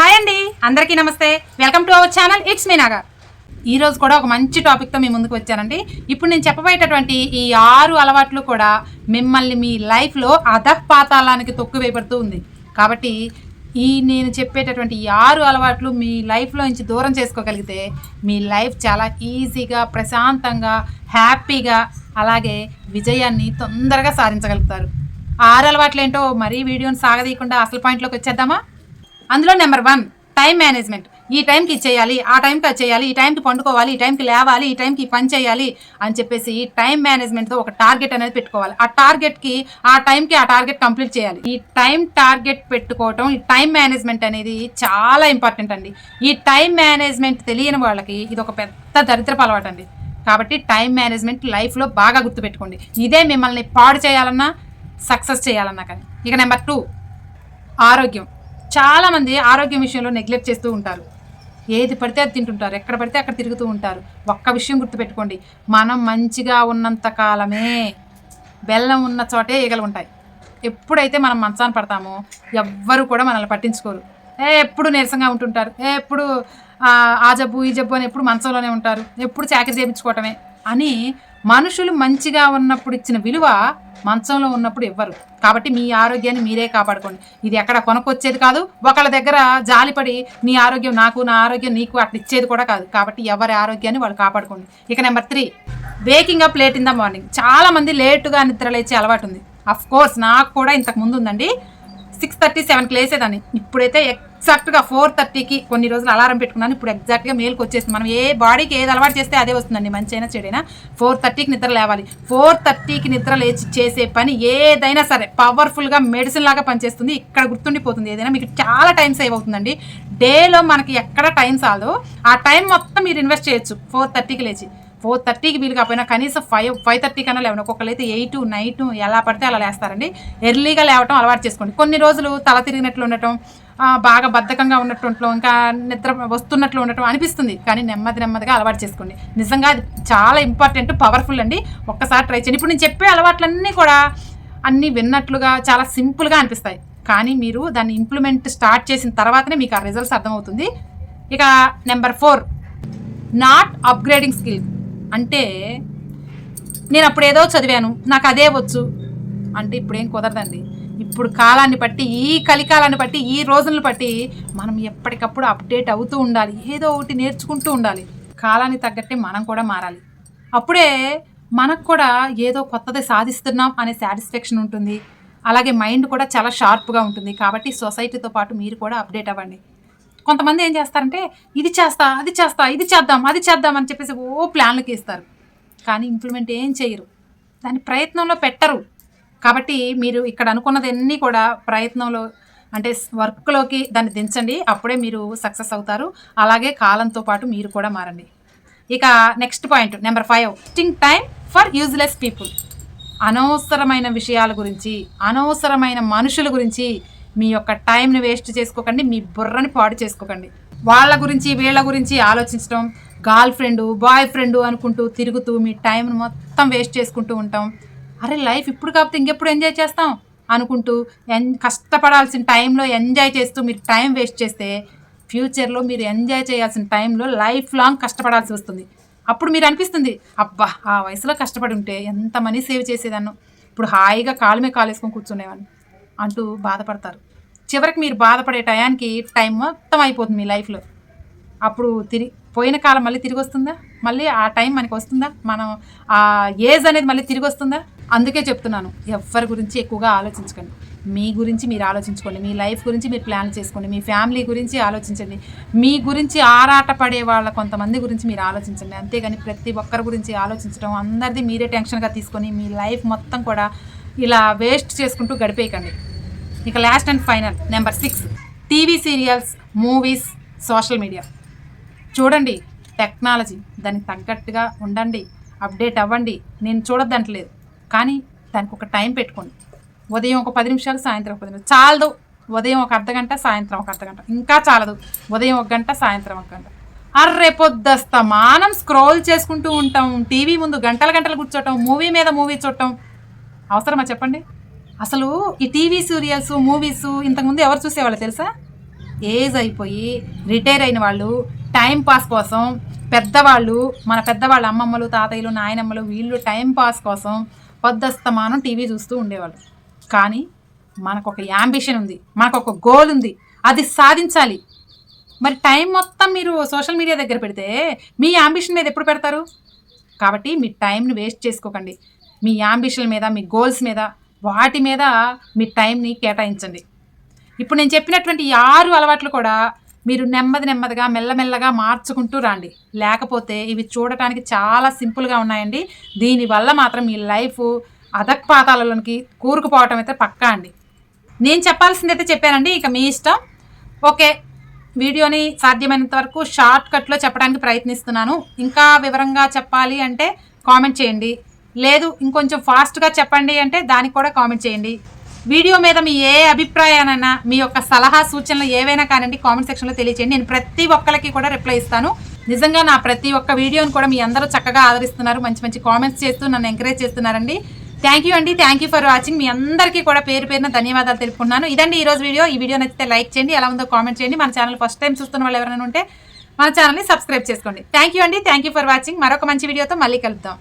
Hi అండి అందరికీ నమస్తే. Welcome to our channel it's me Naga ఈ రోజు కూడా ఒక మంచి టాపిక్తో మీ ముందుకు వచ్చానండి. ఇప్పుడు నేను చెప్పబోయేటటువంటి ఈ ఆరు అలవాట్లు కూడా మిమ్మల్ని మీ లైఫ్లో అధపాతాళానికి తొక్కు వేయబడుతూ ఉంది. కాబట్టి ఈ నేను చెప్పేటటువంటి ఈ ఆరు అలవాట్లు మీ లైఫ్లో నుంచి దూరం చేసుకోగలిగితే మీ లైఫ్ చాలా ఈజీగా ప్రశాంతంగా హ్యాపీగా అలాగే విజయాన్ని తొందరగా సాధించగలుగుతారు. ఆరు అలవాట్లు ఏంటో మరీ వీడియోని సాగదీయకుండా అసలు పాయింట్లోకి వచ్చేద్దామా? అందులో నెంబర్ వన్ టైం మేనేజ్మెంట్. ఈ టైంకి చేయాలి ఆ టైంకి అది చేయాలి ఈ టైంకి పండుకోవాలి ఈ టైంకి లేవాలి ఈ టైంకి పని చేయాలి అని చెప్పేసి టైం మేనేజ్మెంట్తో ఒక టార్గెట్ అనేది పెట్టుకోవాలి. ఆ టార్గెట్కి ఆ టైంకి ఆ టార్గెట్ కంప్లీట్ చేయాలి. ఈ టైం టార్గెట్ పెట్టుకోవటం ఈ టైం మేనేజ్మెంట్ అనేది చాలా ఇంపార్టెంట్ అండి. ఈ టైం మేనేజ్మెంట్ తెలియని వాళ్ళకి ఇది ఒక పెద్ద దరిద్రపు అలవాటు అండి. కాబట్టి టైం మేనేజ్మెంట్ లైఫ్లో బాగా గుర్తుపెట్టుకోండి. ఇదే మిమ్మల్ని పాడు చేయాలన్నా సక్సెస్ చేయాలన్నా కానీ. ఇక నెంబర్ టూ ఆరోగ్యం. చాలామంది ఆరోగ్యం విషయంలో నెగ్లెక్ట్ చేస్తూ ఉంటారు. ఏది పడితే అది తింటుంటారు. ఎక్కడ పడితే అక్కడ తిరుగుతూ ఉంటారు. ఒక్క విషయం గుర్తుపెట్టుకోండి. మనం మంచిగా ఉన్నంత కాలమే బెల్లం ఉన్న చోటే ఈగలు ఉంటాయి. ఎప్పుడైతే మనం మంచాన పడతామో ఎవ్వరు కూడా మనల్ని పట్టించుకోరు. ఏ ఎప్పుడు నీరసంగా ఉంటుంటారు. ఏ ఎప్పుడు ఆ, ఆ జబ్బు ఈ జబ్బు అని ఎప్పుడు మంచంలోనే ఉంటారు. ఎప్పుడు చాకరీ చేయించుకోవటమే అని మనుషులు మంచిగా ఉన్నప్పుడు ఇచ్చిన విలువ మంచంలో ఉన్నప్పుడు ఇవ్వరు కాబట్టి మీ ఆరోగ్యాన్ని మీరే కాపాడుకోండి. ఇది ఎక్కడ కొనుక్కొచ్చేది కాదు ఒకళ్ళ దగ్గర జాలిపడి నీ ఆరోగ్యం నాకు నా ఆరోగ్యం నీకు అట్లా ఇచ్చేది కూడా కాదు. కాబట్టి ఎవరి ఆరోగ్యాన్ని వాళ్ళు కాపాడుకోండి. ఇక number three waking up late in the morning. చాలామంది లేటుగా నిద్రలేచే అలవాటు ఉంది. అఫ్ కోర్స్ నాకు కూడా ఇంతకు ముందు ఉందండి. సిక్స్ థర్టీ సెవెన్కి లేసేదాన్ని. ఇప్పుడైతే ఎగ్జాక్ట్గా ఫోర్ థర్టీకి కొన్ని రోజులు అలారం పెట్టుకున్నాను. ఇప్పుడు ఎగ్జాక్ట్గా మేల్కి వచ్చేసింది మనం ఏ బాడీకి ఏది అలవాటు చేస్తే అదే వస్తుందండి. మంచి అయినా చెడైనా ఫోర్ థర్టీకి నిద్ర లేవాలి. ఫోర్ థర్టీకి నిద్ర లేచి చేసే పని ఏదైనా సరే పవర్ఫుల్గా మెడిసిన్ లాగా పనిచేస్తుంది. ఇక్కడ గుర్తుండిపోతుంది. ఏదైనా మీకు చాలా టైం సేవ్ అవుతుందండి. డేలో మనకి ఎక్కడ టైం చాలదో. ఆ టైం మొత్తం మీరు ఇన్వెస్ట్ చేయొచ్చు. ఫోర్ థర్టీకి లేచి. ఫోర్ థర్టీకి వీలు కాకపోయినా కనీసం ఫైవ్ ఫైవ్ థర్టీ కన్నా లేవండి. ఒక్కొక్కరు అయితే ఎయిట్ నైట్ ఎలా పడితే అలా లేస్తారండి. ఎర్లీగా లేవటం అలవాటు చేసుకోండి. కొన్ని రోజులు తల తిరిగినట్లు ఉండటం బాగా బద్ధకంగా ఉన్నట్టు ఇంకా నిద్ర వస్తున్నట్లు ఉండటం అనిపిస్తుంది. కానీ నెమ్మది నెమ్మదిగా అలవాటు చేసుకోండి. నిజంగా అది చాలా ఇంపార్టెంట్ పవర్ఫుల్ అండి. ఒక్కసారి ట్రై చేయండి. ఇప్పుడు నేను చెప్పే అలవాట్లన్నీ కూడా అన్నీ విన్నట్లుగా చాలా సింపుల్గా అనిపిస్తాయి. కానీ మీరు దాన్ని ఇంప్లిమెంట్ స్టార్ట్ చేసిన తర్వాతనే మీకు ఆ రిజల్ట్స్ అర్థమవుతుంది. ఇక number four not upgrading skill అంటే నేను అప్పుడు ఏదో చదివాను నాకు అదే వచ్చు. అంటే ఇప్పుడేం కుదరదండి. ఇప్పుడు కాలాన్ని బట్టి ఈ కలికాలాన్ని బట్టి ఈ రోజులను బట్టి మనం ఎప్పటికప్పుడు అప్డేట్ అవుతూ ఉండాలి. ఏదో ఒకటి నేర్చుకుంటూ ఉండాలి. కాలానికి తగ్గట్టే మనం కూడా మారాలి. అప్పుడే మనకు కూడా ఏదో కొత్తది సాధిస్తున్నాం అనే సాటిస్ఫాక్షన్ ఉంటుంది. అలాగే మైండ్ కూడా చాలా షార్ప్గా ఉంటుంది. కాబట్టి సొసైటీతో పాటు మీరు కూడా అప్డేట్ అవ్వండి. కొంతమంది ఏం చేస్తారంటే ఇది చేస్తా అది చేస్తా ఇది చేద్దాం అది చేద్దాం అని చెప్పేసి ఓ ప్లాన్లకి ఇస్తారు కానీ ఇంప్లిమెంట్ ఏం చేయరు. దాని ప్రయత్నంలో పెట్టరు. కాబట్టి మీరు ఇక్కడ అనుకున్నదన్నీ కూడా ప్రయత్నంలో అంటే వర్క్లోకి దాన్ని దించండి. అప్పుడే మీరు సక్సెస్ అవుతారు. అలాగే కాలంతో పాటు మీరు కూడా మారండి. ఇక నెక్స్ట్ పాయింట్ నెంబర్ ఫైవ్. టింగ్ టైం ఫర్ యూజ్లెస్ పీపుల్. అనవసరమైన విషయాల గురించి అనవసరమైన మనుషుల గురించి మీ యొక్క టైంని వేస్ట్ చేసుకోకండి. మీ బుర్రని పాడు చేసుకోకండి. వాళ్ళ గురించి వీళ్ళ గురించి ఆలోచించడం గర్ల్ ఫ్రెండ్ బాయ్ ఫ్రెండ్ అనుకుంటూ తిరుగుతూ మీ టైంను మొత్తం వేస్ట్ చేసుకుంటూ ఉంటాం. అరే లైఫ్ ఇప్పుడు కాకపోతే ఇంకెప్పుడు ఎంజాయ్ చేస్తాం అనుకుంటూ ఎన్ కష్టపడాల్సిన టైంలో ఎంజాయ్ చేస్తూ మీరు టైం వేస్ట్ చేస్తే ఫ్యూచర్లో మీరు ఎంజాయ్ చేయాల్సిన టైంలో లైఫ్ లాంగ్ కష్టపడాల్సి వస్తుంది. అప్పుడు మీరు అనిపిస్తుంది అబ్బా ఆ వయసులో కష్టపడి ఉంటే ఎంత మనీ సేవ్ చేసేదాన్ని. ఇప్పుడు హాయిగా కాలు మీద కాలు కూర్చునేవాడిని అంటూ బాధపడతారు. చివరికి మీరు బాధపడే టయానికి టైం మొత్తం అయిపోతుంది మీ లైఫ్లో. అప్పుడు తిరిగి పోయిన కాలం మళ్ళీ తిరిగి వస్తుందా? మళ్ళీ ఆ టైం మనకి వస్తుందా? మనం ఆ ఏజ్ అనేది మళ్ళీ తిరిగి వస్తుందా? అందుకే చెప్తున్నాను ఎవరి గురించి ఎక్కువగా ఆలోచించకండి. మీ గురించి మీరు ఆలోచించుకోండి మీ లైఫ్ గురించి మీరు ప్లాన్ చేసుకోండి మీ ఫ్యామిలీ గురించి ఆలోచించండి. మీ గురించి ఆరాట పడే వాళ్ళ కొంతమంది గురించి మీరు ఆలోచించండి. అంతేగాని ప్రతి ఒక్కరి గురించి ఆలోచించడం అందరిది మీరే టెన్షన్గా తీసుకొని మీ లైఫ్ మొత్తం కూడా ఇలా వేస్ట్ చేసుకుంటూ గడిపేయకండి. ఇక last and final number six TV serials movies social media. చూడండి టెక్నాలజీ దానికి తగ్గట్టుగా ఉండండి అప్డేట్ అవ్వండి. నేను చూడొద్దంటలేదు. కానీ దానికి ఒక టైం పెట్టుకోండి. ఉదయం ఒక పది నిమిషాలు సాయంత్రం ఒక పది నిమిషాలు. చాలదు. ఉదయం ఒక అర్ధ గంట సాయంత్రం ఒక అర్ధ గంట. ఇంకా చాలదు. ఉదయం ఒక గంట సాయంత్రం ఒక గంట. అర్రే పొద్దుస్తమానం స్క్రోల్ చేసుకుంటూ ఉంటాం. టీవీ ముందు గంటల గంటలు కూర్చోటం మూవీ మీద మూవీ చూడటం. అవసరమా చెప్పండి? అసలు ఈ టీవీ సీరియల్స్ మూవీస్ ఇంతకుముందు ఎవరు చూసేవాళ్ళు తెలుసా? ఏజ్ అయిపోయి రిటైర్ అయిన వాళ్ళు టైం పాస్ కోసం పెద్దవాళ్ళు మన పెద్దవాళ్ళ అమ్మమ్మలు తాతయ్యలు నాయనమ్మలు వీళ్ళు టైం పాస్ కోసం పొద్దస్తమానం టీవీ చూస్తూ ఉండేవాళ్ళు. కానీ మనకు ఒక యాంబిషన్ ఉంది మనకు ఒక గోల్ ఉంది అది సాధించాలి. మరి టైం మొత్తం మీరు సోషల్ మీడియా దగ్గర పెడితే మీ యాంబిషన్ మీద ఎప్పుడు పెడతారు? కాబట్టి మీ టైంని వేస్ట్ చేసుకోకండి. మీ యాంబిషన్ మీద మీ గోల్స్ మీద వాటి మీద మీ టైంని కేటాయించండి. ఇప్పుడు నేను చెప్పినటువంటి ఈ ఆరు అలవాట్లు కూడా మీరు నెమ్మది నెమ్మదిగా మెల్లమెల్లగా మార్చుకుంటూ రండి. లేకపోతే ఇవి చూడటానికి చాలా సింపుల్గా ఉన్నాయండి. దీనివల్ల మాత్రం మీ లైఫ్ అదక్పాతాలలోనికి కూరుకుపోవటం అయితే పక్కా అండి. నేను చెప్పాల్సింది అయితే చెప్పానండి ఇక మీ ఇష్టం. ఓకే వీడియోని సాధ్యమైనంత వరకు షార్ట్ కట్లో చెప్పడానికి ప్రయత్నిస్తున్నాను. ఇంకా వివరంగా చెప్పాలి అంటే కామెంట్ చేయండి. లేదు ఇంకొంచెం ఫాస్ట్గా చెప్పండి అంటే దానికి కూడా కామెంట్ చేయండి. వీడియో మీద మీ ఏ అభిప్రాయానైనా మీ యొక్క సలహా సూచనలు ఏవైనా కానివ్వండి కామెంట్ సెక్షన్లో తెలియచేయండి. నేను ప్రతి ఒక్కరికి కూడా రిప్లై ఇస్తాను. నిజంగా నా ప్రతి ఒక్క వీడియోని కూడా మీ అందరూ చక్కగా ఆదరిస్తున్నారు. మంచి మంచి కామెంట్స్ చేస్తూ నన్ను ఎంకరేజ్ చేస్తున్నారండి. థ్యాంక్ యూ అండి. థ్యాంక్ యూ ఫర్ వాచింగ్ మీ అందరికీ కూడా పేరు పేరున ధన్యవాదాలు తెలుపుకున్నాను ఇదండి ఈ రోజు వీడియో. ఈ వీడియో నచ్చితే లైక్ చేయండి. ఎలా ఉందో కామెంట్ చేయండి. మన ఛానల్ ఫస్ట్ టైం చూస్తున్న వాళ్ళు ఎవరైనా ఉంటే మన ఛానల్ని సబ్స్క్రైబ్ చేసుకోండి. థ్యాంక్ యూ అండి. థ్యాంక్ యూ ఫర్ వాచింగ్ మరొక మంచి వీడియోతో మళ్ళీ కలుద్దాం.